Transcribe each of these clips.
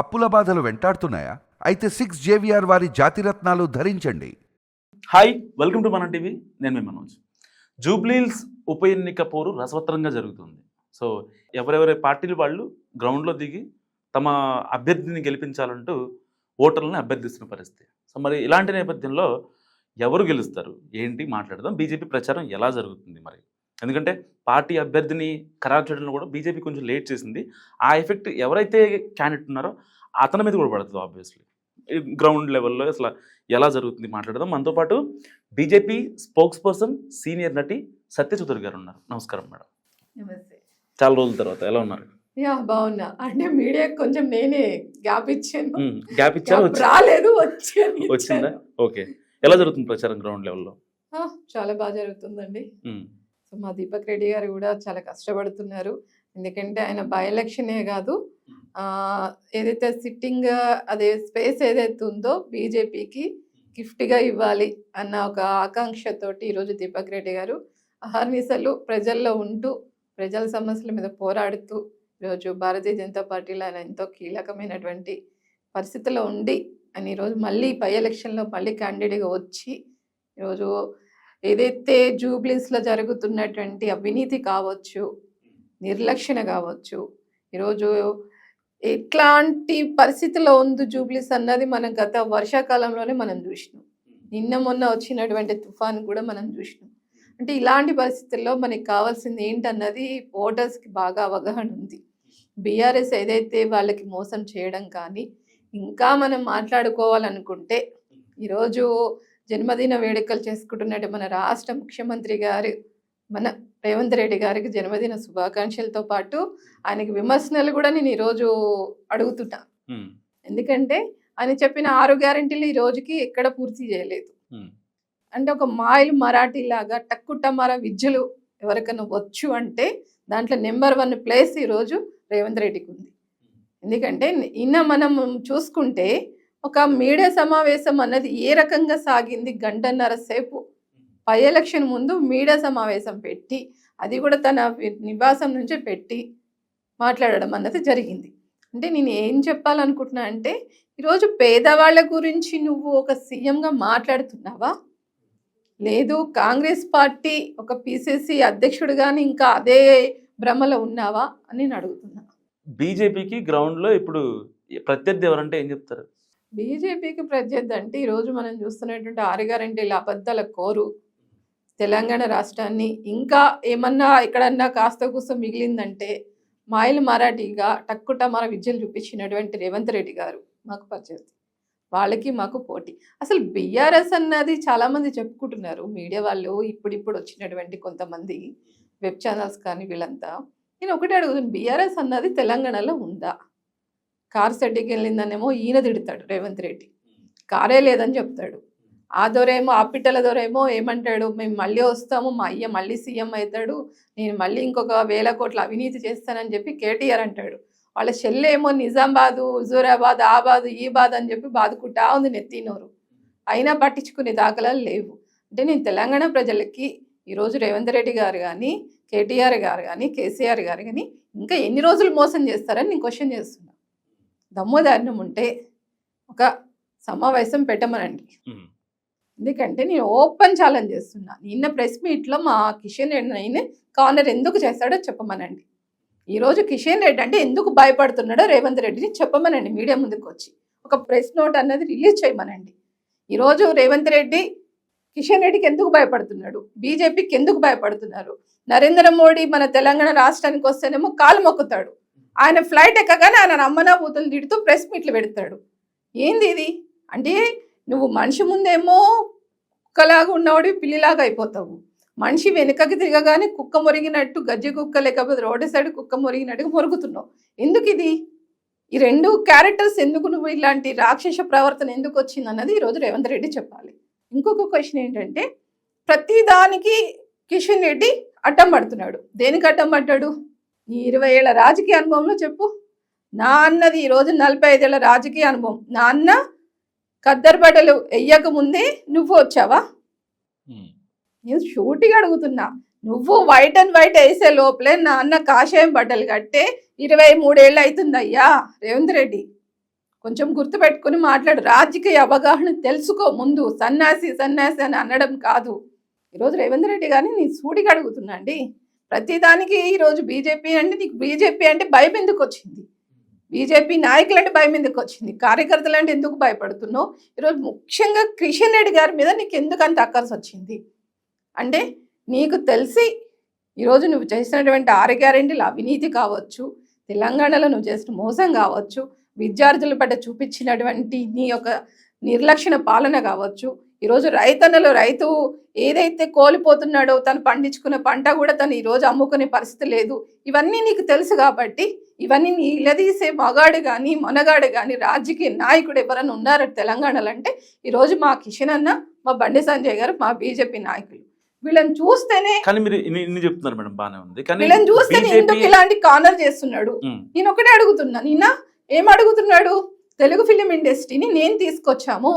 అప్పుల బాధలు వెంటాడుతున్నాయా? అయితే సిక్స్ జేవిఆర్ వారి జాతిరత్నాలు ధరించండి. హాయ్ వెల్కమ్ టు మన టీవీ. నేను మీ మనోజ్. జూబ్లీల్స్ ఉప ఎన్నిక పోరు రసవత్తరంగా జరుగుతుంది. సో ఎవరెవరి పార్టీలు వాళ్ళు గ్రౌండ్లో దిగి తమ అభ్యర్థిని గెలిపించాలంటూ ఓటర్లను అభ్యర్థిస్తున్న పరిస్థితి. సో మరి ఇలాంటి నేపథ్యంలో ఎవరు గెలుస్తారు? ఏంటి? మాట్లాడదాం. బీజేపీ ప్రచారం ఎలా జరుగుతుంది మరి? ఎందుకంటే పార్టీ అభ్యర్థిని ఖరారు చేయడంలో కూడా బీజేపీ కొంచెం లేట్ చేసింది. ఆ ఎఫెక్ట్ ఎవరైతే క్యాండిడేట్ ఉన్నారో అతని మీద కూడా పడుతుంది ఆబ్వియస్లీ గ్రౌండ్ లెవెల్లో అసలు ఎలా జరుగుతుంది మాట్లాడదాం. మనతో పాటు బీజేపీ స్పోక్స్ పర్సన్ సీనియర్ నటి సత్యచౌదరి గారు ఉన్నారు. నమస్కారం మేడం. నమస్తే. చాలా రోజుల తర్వాత ఎలా ఉన్నారు? యా బాగున్నా. అంటే మీడియా కొంచెం నేనే గ్యాప్ ఇచ్చాను. గ్యాప్ Gap రాలేదు వచ్చాను వచ్చిందా? ఇచ్చాను. ఓకే. ఎలా జరుగుతుంది ప్రచారం గ్రౌండ్ లెవెల్లో చాలా బాగా జరుగుతుందండి. సో మా దీపక్ రెడ్డి గారు కూడా చాలా కష్టపడుతున్నారు. ఎందుకంటే ఆయన బై ఎలక్షనే కాదు ఏదైతే సిట్టింగ్ అదే స్పేస్ ఏదైతే ఉందో బీజేపీకి గిఫ్ట్గా ఇవ్వాలి అన్న ఒక ఆకాంక్షతోటి ఈరోజు దీపక్ రెడ్డి గారు అహర్నిశలు ప్రజల్లో ఉంటూ ప్రజల సమస్యల మీద పోరాడుతూ ఈరోజు భారతీయ జనతా పార్టీలో ఆయన ఎంతో కీలకమైనటువంటి పరిస్థితిలో ఉండి ఆయన ఈరోజు మళ్ళీ పై ఎలక్షన్లో మళ్ళీ క్యాండిడేట్గా వచ్చి ఈరోజు ఏదైతే జూబ్లీస్లో జరుగుతున్నటువంటి అవినీతి కావచ్చు నిర్లక్ష్యణ కావచ్చు ఈరోజు ఎట్లాంటి పరిస్థితిలో ఉంది జూబ్లీస్ అన్నది మనం గత వర్షాకాలంలోనే మనం చూసినాం. నిన్న మొన్న వచ్చినటువంటి తుఫాన్ కూడా మనం చూసినాం. అంటే ఇలాంటి పరిస్థితుల్లో మనకి కావాల్సింది ఏంటన్నది ఓటర్స్కి బాగా అవగాహన ఉంది. బీఆర్ఎస్ ఏదైతే వాళ్ళకి మోసం చేయడం కానీ ఇంకా మనం మాట్లాడుకోవాలనుకుంటే ఈరోజు జన్మదిన వేడుకలు చేసుకుంటున్నట్టు మన రాష్ట్ర ముఖ్యమంత్రి గారు మన రేవంత్ రెడ్డి గారికి జన్మదిన శుభాకాంక్షలతో పాటు ఆయనకి విమర్శనలు కూడా నేను ఈరోజు అడుగుతున్నా. ఎందుకంటే ఆయన చెప్పిన ఆరు గ్యారెంటీలు ఈ రోజుకి ఎక్కడ పూర్తి చేయలేదు. అంటే ఒక మాయిల్ మరాఠీ లాగా టక్కుటమార విద్యలు ఎవరికైనా వచ్చు అంటే దాంట్లో నెంబర్ వన్ ప్లేస్ ఈరోజు రేవంత్ రెడ్డికి ఉంది. ఎందుకంటే నిన్న మనం చూసుకుంటే ఒక మీడియా సమావేశం అన్నది ఏ రకంగా సాగింది గంటన్నర సేపు పై ఎలక్షన్ ముందు మీడియా సమావేశం పెట్టి అది కూడా తన నివాసం నుంచే పెట్టి మాట్లాడడం అన్నది జరిగింది. అంటే నేను ఏం చెప్పాలనుకుంటున్నా అంటే ఈరోజు పేదవాళ్ళ గురించి నువ్వు ఒక సీఎంగా మాట్లాడుతున్నావా? లేదు కాంగ్రెస్ పార్టీ ఒక పిసిసి అధ్యక్షుడు కానీ ఇంకా అదే భ్రమలో ఉన్నావా అని నేను అడుగుతున్నా. బీజేపీకి గ్రౌండ్లో ఇప్పుడు ప్రత్యర్థి ఎవరంటే ఏం చెప్తారు? బీజేపీకి ప్రత్యర్థి అంటే ఈరోజు మనం చూస్తున్నటువంటి ఆరుగారంటీల అబద్ధాల కోరు తెలంగాణ రాష్ట్రాన్ని ఇంకా ఏమన్నా ఎక్కడన్నా కాస్త కూస్త మిగిలిందంటే మాయలు మరాఠీగా టక్కుట మన విద్యలు చూపించినటువంటి రేవంత్ రెడ్డి గారు మాకు పరిచయం. వాళ్ళకి మాకు పోటీ. అసలు బీఆర్ఎస్ అన్నది చాలామంది చెప్పుకుంటున్నారు. మీడియా వాళ్ళు ఇప్పుడిప్పుడు వచ్చినటువంటి కొంతమంది వెబ్ ఛానల్స్ కానీ వీళ్ళంతా. నేను ఒకటే అడుగుతాను బీఆర్ఎస్ అన్నది తెలంగాణలో ఉందా? కారు సెడ్డికి వెళ్ళిందనేమో ఈయన తిడతాడు రేవంత్ రెడ్డి. కారే లేదని చెప్తాడు. ఆ దొరేమో ఆ పిట్టల దొరేమో ఏమంటాడు మేము మళ్ళీ వస్తాము మా అయ్య మళ్ళీ సీఎం అవుతాడు నేను మళ్ళీ ఇంకొక వేల కోట్ల అవినీతి చేస్తానని చెప్పి కేటీఆర్ అంటాడు. వాళ్ళ చెల్లెమో నిజామాబాదు హుజూరాబాద్ ఆ బాదు ఈ బాద్ అని చెప్పి బాదుకుంటా ఉంది నెత్తినోరు అయినా పట్టించుకునే దాఖలాలు లేవు. అంటే నేను తెలంగాణ ప్రజలకి ఈరోజు రేవంత్ రెడ్డి గారు కానీ కేటీఆర్ గారు కానీ కేసీఆర్ గారు కానీ ఇంకా ఎన్ని రోజులు మోసం చేస్తారని నేను క్వశ్చన్ చేస్తున్నా. దమ్ముదారిణం ఉంటే ఒక సమావేశం పెట్టమనండి. ఎందుకంటే నేను ఓపెన్ ఛాలెంజ్ చేస్తున్నా. నిన్న ప్రెస్ మీట్లో మా కిషన్ రెడ్డి అయిన కార్నర్ ఎందుకు చేస్తాడో చెప్పమనండి. ఈరోజు కిషన్ రెడ్డి అంటే ఎందుకు భయపడుతున్నాడో రేవంత్ రెడ్డిని చెప్పమనండి మీడియా ముందుకు వచ్చి. ఒక ప్రెస్ నోట్ అన్నది రిలీజ్ చేయమనండి. ఈరోజు రేవంత్ రెడ్డి కిషన్ రెడ్డికి ఎందుకు భయపడుతున్నాడు? బీజేపీకి ఎందుకు భయపడుతున్నారు? నరేంద్ర మోడీ మన తెలంగాణ రాష్ట్రానికి వస్తేనేమో కాలు మొక్కుతాడు. ఆయన ఫ్లైట్ ఎక్కగానే ఆయన అమ్మనా బూతులు తిడుతూ ప్రెస్ మీట్లు పెడతాడు. ఏంది ఇది? అంటే నువ్వు మనిషి ముందేమో కుక్కలాగా ఉన్నవాడు పిల్లిలాగా అయిపోతావు. మనిషి వెనుకకి తిరగగానే కుక్క మొరిగినట్టు గజ్జి కుక్క లేకపోతే రోడ్డు సైడ్ కుక్క మొరిగినట్టుగా మొరుగుతున్నావు. ఎందుకు ఇది? ఈ రెండు క్యారెక్టర్స్ ఎందుకు నువ్వు ఇలాంటి రాక్షస ప్రవర్తన ఎందుకు వచ్చింది అన్నది ఈరోజు రేవంత్ రెడ్డి చెప్పాలి. ఇంకొక క్వశ్చన్ ఏంటంటే ప్రతి దానికి కిషన్ రెడ్డి అడ్డం పడుతున్నాడు. దేనికి అడ్డం పడ్డాడు? నీ ఇరవై ఏళ్ళ రాజకీయ అనుభవంలో చెప్పు. నా అన్నది ఈరోజు నలభై ఐదేళ్ళ రాజకీయ అనుభవం. నా అన్న ఖద్దరు బట్టలు వెయ్యక ముందే నువ్వు వచ్చావా. నేను షూటిగా అడుగుతున్నా. నువ్వు వైట్ అండ్ వైట్ వేసే లోపలే నా అన్న కాషాయం బట్టలు కట్టే ఇరవై మూడేళ్ళు అవుతుంది అయ్యా రేవంత్ రెడ్డి కొంచెం గుర్తుపెట్టుకుని మాట్లాడు. రాజకీయ అవగాహన తెలుసుకో ముందు. సన్యాసి సన్యాసి అని అనడం కాదు. ఈరోజు రేవంత్ రెడ్డి గారిని నీ సూటిగా అడుగుతున్నా అండి. ప్రతిదానికి ఈరోజు బీజేపీ అంటే నీకు బీజేపీ అంటే భయం ఎందుకు వచ్చింది? బీజేపీ నాయకులంటే భయం ఎందుకు వచ్చింది? కార్యకర్తలు అంటే ఎందుకు భయపడుతున్నావు? ఈరోజు ముఖ్యంగా కిషన్ రెడ్డి గారి మీద నీకు ఎందుకు అంత అక్కర్స్ వచ్చింది? అంటే నీకు తెలిసి ఈరోజు నువ్వు చేసినటువంటి ఆరు గ్యారెంటీలు అవినీతి కావచ్చు తెలంగాణలో నువ్వు చేసిన మోసం కావచ్చు విద్యార్థుల పట్ల చూపించినటువంటి నీ యొక్క నిర్లక్షణ పాలన కావచ్చు ఈరోజు రైతన్నలో రైతు ఏదైతే కోల్పోతున్నాడో తను పండించుకున్న పంట కూడా తను ఈరోజు అమ్ముకునే పరిస్థితి లేదు ఇవన్నీ నీకు తెలుసు కాబట్టి ఇవన్నీ నీ ఇలదీసే మగాడు కానీ మొనగాడు కానీ రాజకీయ నాయకుడు ఎవరైనా ఉన్నారు తెలంగాణలో అంటే ఈరోజు మా కిషన్ అన్న మా బండి సంజయ్ గారు మా బీజేపీ నాయకులు. వీళ్ళని చూస్తేనే కానీ మీరు ఇన్ని ఇన్ని చెప్తున్నారు మేడం బాగానే ఉంది. కానీ వీళ్ళని చూస్తేనే ఎందుకు ఇలాంటి కార్నర్ చేస్తున్నాడు? నేను ఒకటే అడుగుతున్నా. నిన్న ఏం అడుగుతున్నాడు? తెలుగు ఫిలిం ఇండస్ట్రీని నేను తీసుకొచ్చాము.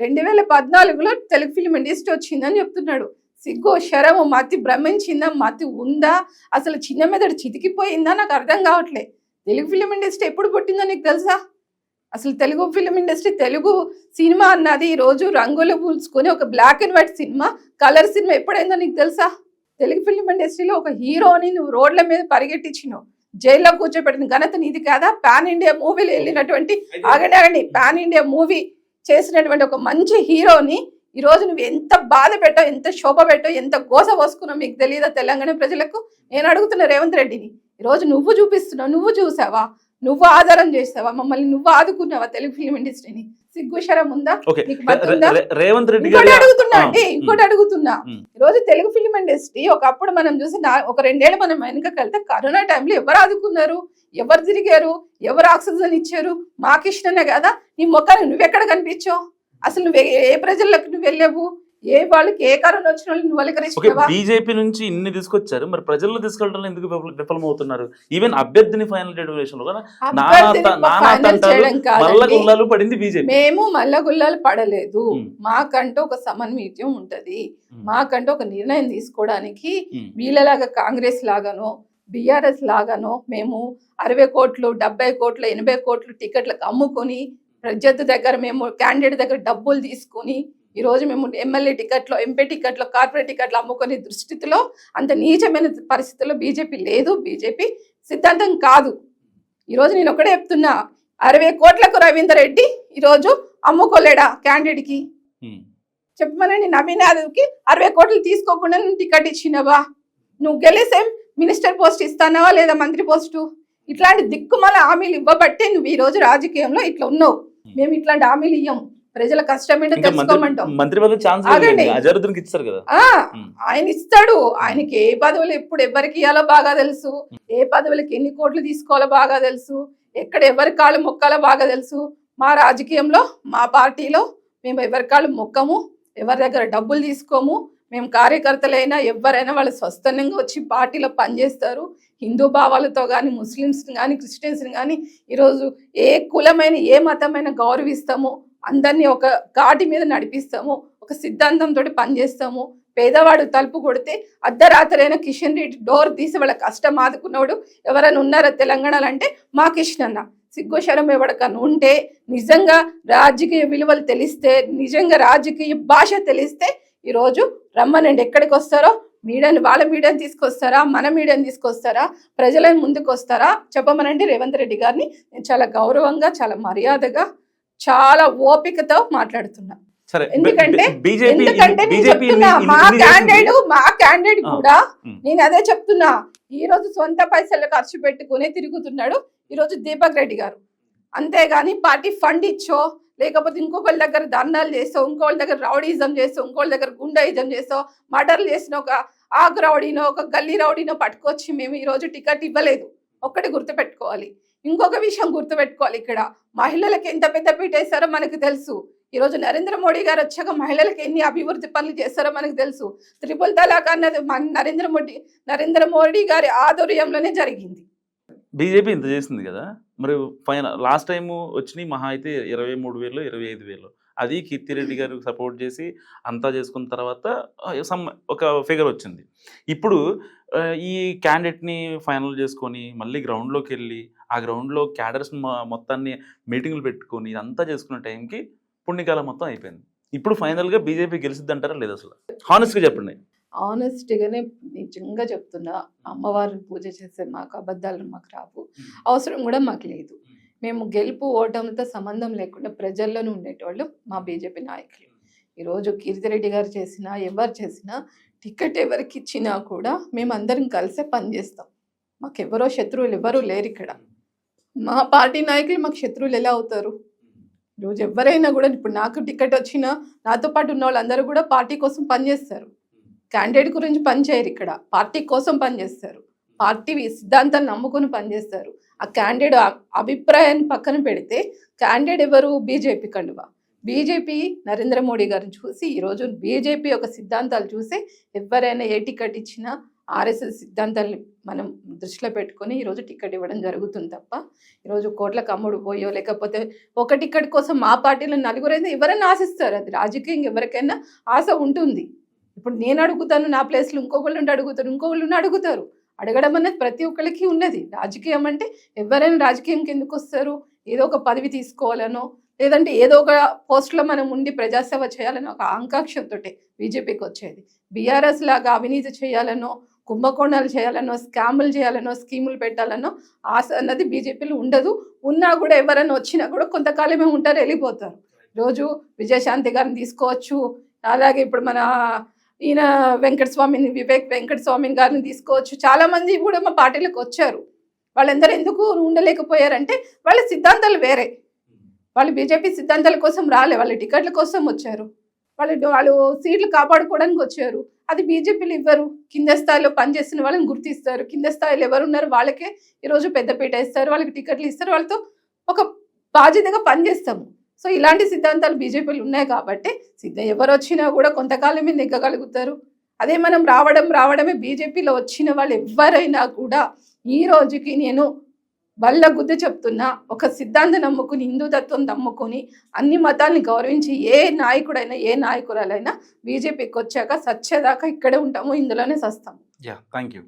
రెండు వేల పద్నాలుగులో తెలుగు ఫిలిం ఇండస్ట్రీ వచ్చిందని చెప్తున్నాడు. సిగ్గు శరము మతి భ్రమించిందా మతి ఉందా? అసలు చిన్న మెదడు చితికిపోయిందా? నాకు అర్థం కావట్లే. తెలుగు ఫిలిం ఇండస్ట్రీ ఎప్పుడు పుట్టిందో నీకు తెలుసా? అసలు Telugu film industry Telugu cinema అన్నది ఈ రోజు రంగులు పూల్చుకొని ఒక black and white cinema colour cinema ఎప్పుడైందో నీకు తెలుసా? తెలుగు ఫిలిం ఇండస్ట్రీలో ఒక హీరోని నువ్వు రోడ్ల మీద పరిగెట్టించినావు. జైల్లో కూర్చోబెట్టిన ఘనత నీది కాదా? పాన్ ఇండియా మూవీలో వెళ్ళినటువంటి ఆగండి ఆగండి. పాన్ ఇండియా మూవీ చేసినటువంటి ఒక మంచి హీరోని ఈ రోజు నువ్వు ఎంత బాధ పెట్టావు ఎంత శోభ పెట్టావు ఎంత గోస పోసుకున్నావు మీకు తెలియదా తెలంగాణ ప్రజలకు? నేను అడుగుతున్నా రేవంత్ రెడ్డిని ఈ రోజు నువ్వు చూపిస్తున్నావు నువ్వు చూసావా? నువ్వు ఆధారం చేసావా? మమ్మల్ని నువ్వు ఆదుకున్నావా తెలుగు ఫిలిం ఇండస్ట్రీని? సిగ్గుశరం ఉందా? రేవంత్ రెడ్డి ఇంకోటి అడుగుతున్నా అండి ఇంకోటి అడుగుతున్నా. ఉమ్. ఈ రోజు తెలుగు ఫిలిం ఇండస్ట్రీ ఒకప్పుడు మనం చూసి ఒక రెండేళ్ళు మనం వెనుకకి వెళ్తే కరోనా టైంలో ఎవరు ఆదుకున్నారు? ఎవరు తిరిగారు? ఎవరు ఆక్సిజన్ ఇచ్చారు? మా కృష్ణనే కదా. నీ ముఖాన్ని నువ్వెక్కడ కనిపించావు? అసలు నువ్వు ఏ- ప్రజలకు నువ్వు వెళ్ళావు? ఏ వాళ్ళకి ఏ కరోనా వచ్చిన వాళ్ళకి నువ్వు ఓకే వలకరించావా బీజేపీ నుంచి ఇన్ని తీసుకొచ్చారు మరి ప్రజల్లో తీసుకెళ్ళడంలో ఎందుకు విఫల- విఫలమవుతున్నారు? ఈవెన్ అభ్యర్థిని ఫైనల్ డెడివేషన్లో కూడా నానా అభ్యర్థిని త- నానా ఫైనల్ తంటాలు, చేయడం మల్ల కాదండి గుల్లాలు పడింది బీజేపీ. మేము మల్లగుల్లాలు పడలేదు. మాకంటూ ఒక సమన్వీత్యం ఉంటది. మాకంటూ ఒక నిర్ణయం తీసుకోవడానికి. వీళ్ళలాగా కాంగ్రెస్ లాగానో బీఆర్ఎస్ లాగానో మేము అరవై కోట్లు డెబ్బై కోట్లు ఎనభై కోట్లు టికెట్లకు అమ్ముకొని ప్రత్యర్థి దగ్గర మేము క్యాండిడేట్ దగ్గర డబ్బులు తీసుకొని ఈ రోజు మేము ఎమ్మెల్యే టికెట్లో ఎంపీ టికెట్లో కార్పొరేట్ టికెట్లు అమ్ముకునే దృష్టిలో అంత నీచమైన పరిస్థితుల్లో బీజేపీ లేదు. బీజేపీ సిద్ధాంతం కాదు. ఈరోజు నేను ఒకటే చెప్తున్నా అరవై కోట్లకు రవీందర్ రెడ్డి ఈరోజు అమ్ముకోలేడా క్యాండిడేట్కి. చెప్పమనండి నవీన్ యాదవ్కి అరవై కోట్లు తీసుకోకుండా నువ్వు టికెట్ ఇచ్చినవా? నువ్వు గెలిసేం మినిస్టర్ పోస్ట్ ఇస్తానవా లేదా మంత్రి పోస్టు? ఇట్లాంటి దిక్కుమాల హామీలు ఇవ్వబట్టే నువ్వు ఈ రోజు రాజకీయంలో ఇట్లా ఉన్నావు. మేము ఇట్లాంటి హామీలు ఇయ్యం. ప్రజల కష్టం ఏంటో తెలుసుకోమంటాం. మంత్రి కదా. ఉమ్. ఆయన ఇస్తాడు. ఆయనకి ఏ పదవులు ఎప్పుడు ఎవరికి ఇవ్వాలో బాగా తెలుసు. ఏ పదవులకి ఎన్ని కోట్లు తీసుకోవాలో బాగా తెలుసు. ఎక్కడ ఎవరి కాళ్ళు మొక్కాలో బాగా తెలుసు. మా రాజకీయంలో మా పార్టీలో మేము ఎవరి కాళ్ళు మొక్కము ఎవరి దగ్గర డబ్బులు తీసుకోము. మేము కార్యకర్తలైనా ఎవరైనా వాళ్ళు స్వస్థంగా వచ్చి పార్టీలో పనిచేస్తారు. హిందూ భావాలతో కానీ ముస్లిమ్స్ని కానీ క్రిస్టియన్స్ని కానీ ఈరోజు ఏ కులమైన ఏ మతమైన గౌరవిస్తాము అందరినీ ఒక ఘాటి మీద నడిపిస్తాము ఒక సిద్ధాంతంతో పనిచేస్తాము పేదవాడు తలుపు కొడితే అర్ధరాత్రైన కిషన్ రెడ్డి డోర్ తీసి వాళ్ళ కష్టం ఆదుకున్నవాడు ఎవరైనా ఉన్నారా తెలంగాణలో అంటే మా కిషన్ అన్న. సిగ్గుశరం ఎవరికన్నా ఉంటే నిజంగా రాజకీయ విలువలు తెలిస్తే నిజంగా రాజకీయ భాష తెలిస్తే ఈరోజు రమ్మనండి. ఎక్కడికి వస్తారో మీడియాని వాళ్ళ మీడియాని తీసుకొస్తారా? మన మీడియాని తీసుకొస్తారా? ప్రజల ముందుకు వస్తారా చెప్పమనండి రేవంత్ రెడ్డి గారిని. నేను చాలా గౌరవంగా చాలా మర్యాదగా చాలా ఓపికతో మాట్లాడుతున్నా. ఎందుకంటే ఎందుకంటే నేను చెప్తున్నా మా క్యాండిడేట్ మా క్యాండిడేట్. కూడా. నేను అదే చెప్తున్నా. ఈ రోజు సొంత పైసలు ఖర్చు పెట్టుకునే తిరుగుతున్నాడు. ఈ రోజు దీపక్ రెడ్డి గారు. అంతేగాని పార్టీ ఫండ్ ఇచ్చో లేకపోతే ఇంకొకళ్ళ దగ్గర ధర్నాలు చేస్తావు ఇంకోళ్ళ దగ్గర రౌడీజం చేస్తావు ఇంకోళ్ళ దగ్గర గుండాయిజం చేస్తావు మర్డర్లు చేసిన ఒక ఆగ్ రౌడీనో ఒక గల్లీ రౌడీనో పట్టుకొచ్చి మేము ఈ రోజు టికెట్ ఇవ్వలేదు. ఒక్కటి గుర్తుపెట్టుకోవాలి. ఇంకొక విషయం గుర్తుపెట్టుకోవాలి ఇక్కడ. మహిళలకు ఎంత పెద్ద పీట వేస్తారో మనకు తెలుసు. ఈ రోజు నరేంద్ర మోడీ గారు వచ్చాక మహిళలకు ఎన్ని అభివృద్ధి పనులు చేస్తారో మనకు తెలుసు. త్రిపుల్ తలాక్ అన్నది మన నరేంద్ర మోడీ నరేంద్ర మోడీ గారి ఆధ్వర్యంలోనే జరిగింది. బీజేపీ ఇంత చేసింది కదా. మరి ఫైన లాస్ట్ టైం వచ్చినాయి మహా అయితే ఇరవై మూడు వేలు ఇరవై ఐదు వేలు. అది కీర్తిరెడ్డి గారు సపోర్ట్ చేసి అంతా చేసుకున్న తర్వాత సమ్ ఒక ఫిగర్ వచ్చింది. ఇప్పుడు ఈ క్యాండిడేట్ని ఫైనల్ చేసుకొని మళ్ళీ గ్రౌండ్లోకి వెళ్ళి ఆ గ్రౌండ్లో క్యాడర్స్ మొత్తాన్ని మీటింగ్లు పెట్టుకొని ఇదంతా చేసుకున్న టైంకి పుణ్యకాలం మొత్తం అయిపోయింది. ఇప్పుడు ఫైనల్గా బీజేపీ గెలిచిద్ది అంటారా లేదు అసలు? హానెస్ట్గా చెప్పండి. ఆనెస్ట్గానే నిజంగా చెప్తున్నా అమ్మవారిని పూజ చేసే మాకు అబద్ధాలు మాకు రావు. అవసరం కూడా మాకు లేదు. మేము. గెలుపు ఓటమితో సంబంధం లేకుండా ప్రజల్లోనే ఉండేటోళ్ళు మా బీజేపీ నాయకులు. ఈరోజు కీర్తిరెడ్డి గారు చేసినా ఎవరు చేసినా టికెట్ ఎవరికి ఇచ్చినా కూడా మేము అందరం కలిసే పనిచేస్తాం మాకు ఎవరో శత్రువులు ఎవరు లేరు ఇక్కడ. మా పార్టీ నాయకులు మాకు శత్రువులు ఎలా అవుతారు? ఈరోజు ఎవరైనా కూడా ఇప్పుడు నాకు టికెట్ వచ్చినా నాతో పాటు ఉన్న వాళ్ళందరూ కూడా పార్టీ కోసం పనిచేస్తారు క్యాండిడేట్ గురించి పనిచేయరు ఇక్కడ. పార్టీ కోసం పనిచేస్తారు పార్టీ సిద్ధాంతాన్ని నమ్ముకొని పనిచేస్తారు ఆ క్యాండిడేట్ అభిప్రాయాన్ని పక్కన పెడితే క్యాండిడేట్ ఎవరు? బీజేపీ కండువా. బీజేపీ నరేంద్ర మోడీ గారిని చూసి ఈరోజు బీజేపీ యొక్క సిద్ధాంతాలు చూసి ఎవరైనా ఏ టికెట్ ఇచ్చినా ఆర్ఎస్ఎస్ సిద్ధాంతాన్ని మనం దృష్టిలో పెట్టుకొని ఈరోజు టికెట్ ఇవ్వడం జరుగుతుంది తప్ప ఈరోజు కోట్ల కమ్ముడు పోయో లేకపోతే ఒక టికెట్ కోసం మా పార్టీలో నలుగురైనా ఎవరైనా ఆశిస్తారు. అది రాజకీయంగా ఎవరికైనా ఆశ ఉంటుంది. ఇప్పుడు నేను అడుగుతాను నా ప్లేస్లో ఇంకొకళ్ళు ఉండి అడుగుతారు ఇంకొకళ్ళు ఉండి అడుగుతారు. అడగడం అనేది ప్రతి ఒక్కరికి ఉన్నది. రాజకీయం అంటే ఎవరైనా రాజకీయంకి ఎందుకు వస్తారు? ఏదో ఒక పదవి తీసుకోవాలనో లేదంటే ఏదో ఒక పోస్ట్లో మనం ఉండి ప్రజాసేవ చేయాలని ఒక ఆకాంక్షతోటే బీజేపీకి వచ్చేది. బీఆర్ఎస్ లాగా అవినీతి చేయాలనో కుంభకోణాలు చేయాలనో స్కాములు చేయాలనో స్కీములు పెట్టాలనో ఆశ అన్నది బీజేపీలో ఉండదు. ఉన్నా కూడా ఎవరైనా వచ్చినా కూడా కొంతకాలమే ఉంటారు వెళ్ళిపోతారు. రోజు విజయశాంతి గారిని తీసుకోవచ్చు. అలాగే ఇప్పుడు మన ఈయన వెంకట స్వామిని వివేక్ వెంకట స్వామిని గారిని తీసుకోవచ్చు. చాలామంది కూడా మా పార్టీలకు వచ్చారు. వాళ్ళందరూ ఎందుకు ఉండలేకపోయారంటే వాళ్ళ సిద్ధాంతాలు వేరే. వాళ్ళు బీజేపీ సిద్ధాంతాల కోసం రాలే వాళ్ళ టికెట్ల కోసం వచ్చారు. వాళ్ళు వాళ్ళు సీట్లు కాపాడుకోవడానికి వచ్చారు. అది బీజేపీలు ఇవ్వరు. కింద స్థాయిలో పనిచేసిన వాళ్ళని గుర్తిస్తారు. కింద స్థాయిలో ఎవరు ఉన్నారు వాళ్ళకే ఈరోజు పెద్దపీట ఇస్తారు. వాళ్ళకి టికెట్లు ఇస్తారు. వాళ్ళతో ఒక బాధ్యతగా పనిచేస్తాము. సో ఇలాంటి సిద్ధాంతాలు బీజేపీలు ఉన్నాయి కాబట్టి సిద్ధ ఎవరు వచ్చినా కూడా కొంతకాలమే నెగ్గగలుగుతారు. అదే మనం రావడం రావడమే బీజేపీలో వచ్చిన వాళ్ళు ఎవరైనా కూడా ఈ రోజుకి నేను వల్ల గుద్ద చెప్తున్నా ఒక సిద్ధాంతం నమ్ముకుని హిందూ తత్వం నమ్ముకొని అన్ని మతాల్ని గౌరవించి ఏ నాయకుడైనా ఏ నాయకురాలైనా బీజేపీకి వచ్చాక సచ్చేదాకా ఇక్కడే ఉంటాము ఇందులోనే సస్తాము. Yeah thank you